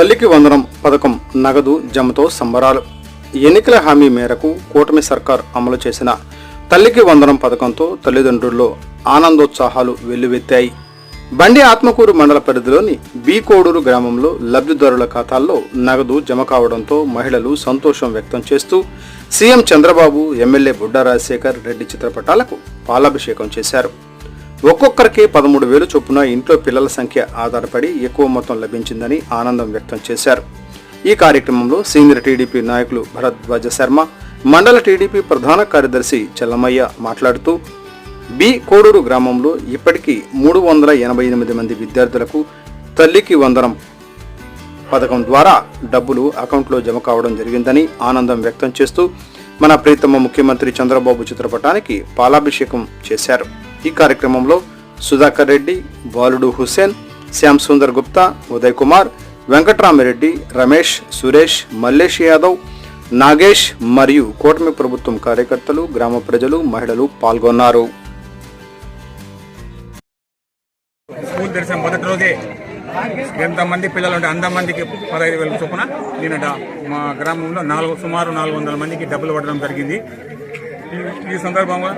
తల్లికి వందనం పథకం నగదు జమతో సంబరాలు. ఎన్నికల హామీ మేరకు కూటమి సర్కార్ అమలు చేసిన తల్లికి వందనం పథకంతో తల్లిదండ్రుల్లో ఆనందోత్సాహాలు వెల్లువెత్తాయి. బండి ఆత్మకూరు మండల పరిధిలోని బీకోడూరు గ్రామంలో లబ్ధిదారుల ఖాతాల్లో నగదు జమ కావడంతో మహిళలు సంతోషం వ్యక్తం చేస్తూ సీఎం చంద్రబాబు ఎమ్మెల్యే బుడ్డా రాజశేఖర్ రెడ్డి చిత్రపటాలకు పాలాభిషేకం చేశారు. ఒక్కొక్కరికి పదమూడు వేలు చొప్పున ఇంట్లో పిల్లల సంఖ్య ఆధారపడి ఎక్కువ మొత్తం లభించిందని ఆనందం వ్యక్తం చేశారు. ఈ కార్యక్రమంలో సీనియర్ టీడీపీ నాయకులు భరద్వాజ శర్మ మండల టీడీపీ ప్రధాన కార్యదర్శి చెల్లమయ్య మాట్లాడుతూ బి కోడూరు గ్రామంలో ఇప్పటికీ మూడు వందల ఎనభై ఎనిమిది మంది విద్యార్థులకు తల్లికి వందనం పథకం ద్వారా డబ్బులు అకౌంట్లో జమ కావడం జరిగిందని ఆనందం వ్యక్తం చేస్తూ మన ప్రీతమ ముఖ్యమంత్రి చంద్రబాబు చిత్రపటానికి పాలాభిషేకం చేశారు. ఈ కార్యక్రమంలో సుధాకర్ రెడ్డి బాలుడు హుస్సేన్ శ్యామ్ సుందర్ గుప్తా ఉదయ్ కుమార్ వెంకట్రామిరెడ్డి రమేష్ సురేష్ మల్లేష్ యాదవ్ నాగేష్ మరియు కూటమి ప్రభుత్వం కార్యకర్తలు గ్రామ ప్రజలు మహిళలు పాల్గొన్నారు. స్కూల్ తెరిచిన మొదటి రోజే ఎంతమంది పిల్లలు ఉంటే అంతమందికి పదహైదు వేల చొప్పున నిన్నట మా గ్రామంలో నాలుగు సుమారు నాలుగు వందల మందికి డబ్బులు పడడం జరిగింది. ఈ- ఈ సందర్భంగా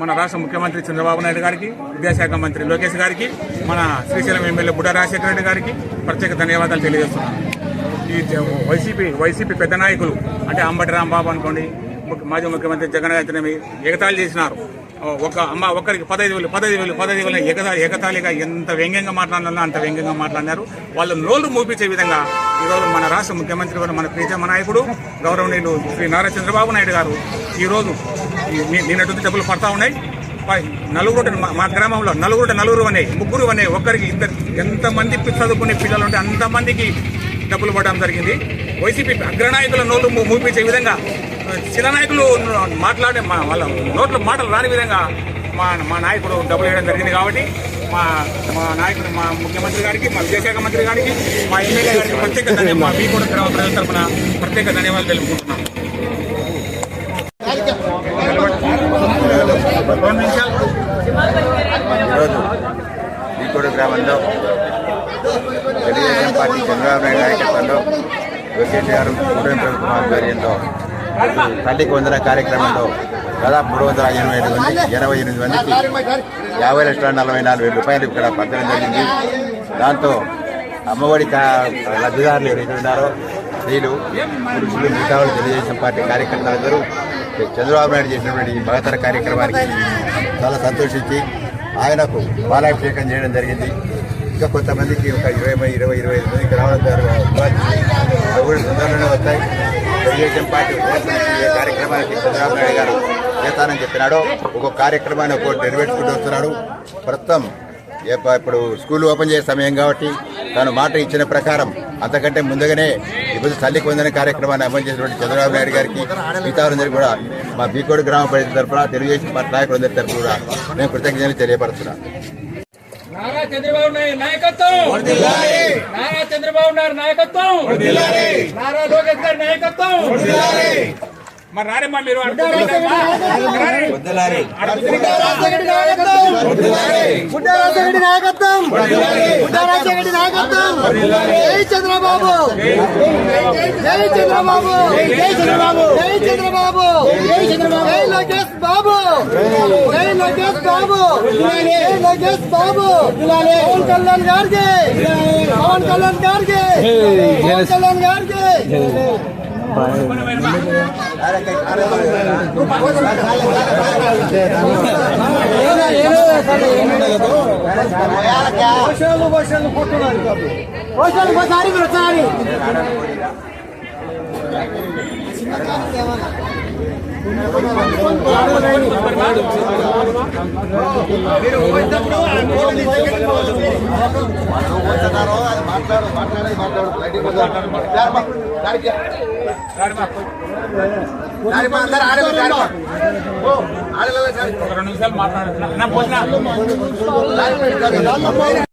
మన రాష్ట్ర ముఖ్యమంత్రి చంద్రబాబు నాయుడు గారికి విద్యాశాఖ మంత్రి లోకేష్ గారికి మన శ్రీశైలం ఎమ్మెల్యే బుడ్డ రాజశేఖర రెడ్డి గారికి ప్రత్యేక ధన్యవాదాలు తెలియజేస్తున్నాను. ఈ వైసీపీ వైసీపీ పెద్ద నాయకులు అంటే అంబటి రాంబాబు అనుకోండి మాజీ ముఖ్యమంత్రి జగన్ గారిని ఎగతాళి చేసినారు. ఒక అమ్మ ఒక్కరికి పదహైదు వేలు పదహైదు వేలు పదహైదు వేలు ఎగతా ఎగతాళిగా ఎంత వ్యంగ్యంగా మాట్లాడినా అంత వ్యంగ్యంగా మాట్లాడినారు. వాళ్ళు నోళ్ళు మూపించే విధంగా ఈరోజు మన రాష్ట్ర ముఖ్యమంత్రి గారు మన ప్రీతమ నాయకుడు గౌరవనీయులు శ్రీ నారా చంద్రబాబు నాయుడు గారు ఈరోజు ఈ- ని- డబ్బులు పడతా ఉన్నాయి. నలుగురు మా- మా గ్రామంలో నలుగురు నలుగురు అనే ముగ్గురు అనే ఒక్కరికి ఇద్దరు ఎంతమంది పి- చదువుకునే పిల్లలు ఉంటే అంతమందికి డబ్బులు పడడం జరిగింది. వైసీపీ అగ్రనాయకుల నోళ్ళు మూపించే విధంగా చిరనాయకులు నాయకులు మాట్లాడే మా వాళ్ళ నోట్ల మాటలు రాని విధంగా మా మా నాయకుడు డబ్బులు వేయడం జరిగింది కాబట్టి మా మా నాయకుడు మా ముఖ్యమంత్రి గారికి మా విద్యాశాఖ మంత్రి గారికి మా ఎమ్మెల్యే గారికి ప్రత్యేక ధన్యవాదాలు. మా మీ కూడా గ్రామ ప్రజల తరఫున ప్రత్యేక ధన్యవాదాలు తెలుపుకుంటున్నాను ఈరోజు ఈకోడు గ్రామంలో తెలుగుదేశం పార్టీ చంద్రబాబు నాయుడు నాయకత్వంలో కేటీఆర్ కూటమి ప్రభుత్వం ఆధ్వర్యంలో తల్లికి వందన కార్యక్రమంలో దాదాపు మూడు వందల ఎనభై ఐదు మంది ఎనభై ఎనిమిది మందికి యాభై లక్షల నలభై నాలుగు వేల రూపాయలు ఇక్కడ పంచడం జరిగింది. దాంతో అమ్మఒడి లబ్ధిదారులు ఎవరైతే ఉన్నారో స్త్రీలు పురుషులు మిగతా తెలుగుదేశం పార్టీ కార్యకర్తలందరూ చంద్రబాబు నాయుడు చేసినటువంటి ఈ మహత్తర కార్యక్రమానికి చాలా సంతోషించి ఆయనకు బాలాభిషేకం చేయడం జరిగింది. ఇంకా కొంతమందికి ఒక ఇరవై ఇరవై ఇరవై ఐదు మందికి రావడం అవి కూడా తొందరలోనే వస్తాయి. తెలుగుదేశం పార్టీ ఏ కార్యక్రమానికి చంద్రబాబు నాయుడు గారు చేస్తానని చెప్పినాడో. ఒక్కొక్క కార్యక్రమాన్ని ఒక్కొక్కటి నెరవేర్చుకుంటూ వస్తున్నాడు. ప్రస్తుతం ఇప్పుడు స్కూల్ ఓపెన్ చేసే సమయం కాబట్టి తాను మాట ఇచ్చిన ప్రకారం అంతకంటే ముందుగానే ఇప్పుడు తల్లికి వందన కార్యక్రమాన్ని అమలు చేసినటువంటి చంద్రబాబు నాయుడు గారికి మిగతా కూడా మా బీకోడు గ్రామ పరిషత్ తరఫున తెలుగుదేశం పార్టీ నాయకులందరి తరఫున కూడా నేను కృతజ్ఞతలు తెలియపడుతున్నాను నారా చంద్రబాబు నాయుడు నాయకత్వం. నారా చంద్రబాబు నాయుడు నాయకత్వం. నారా లోకేష్ గారి నాయకత్వం. మరి రారేమ్మా మీరు నాయకత్వం. నాయకత్వం. నాయకత్వం. జై చంద్రబాబు జై చంద్రబాబు జై చంద్రబాబు జై చంద్రబాబు జై చంద్రబాబు జై లోకేష్ బాబు జై లోకేష్ బాబు జై లోకేష్ బాబు పవన్ కళ్యాణ్ గారికి పవన్ కళ్యాణ్ గారికి పవన్ కళ్యాణ్ గారికి వర్షాలు వర్షాలు కొట్టున్నారు వర్షాలు ఒకసారి మీరు వచ్చారు ఒక రెండు నిమిషాలు మాట్లాడుతున్నా నా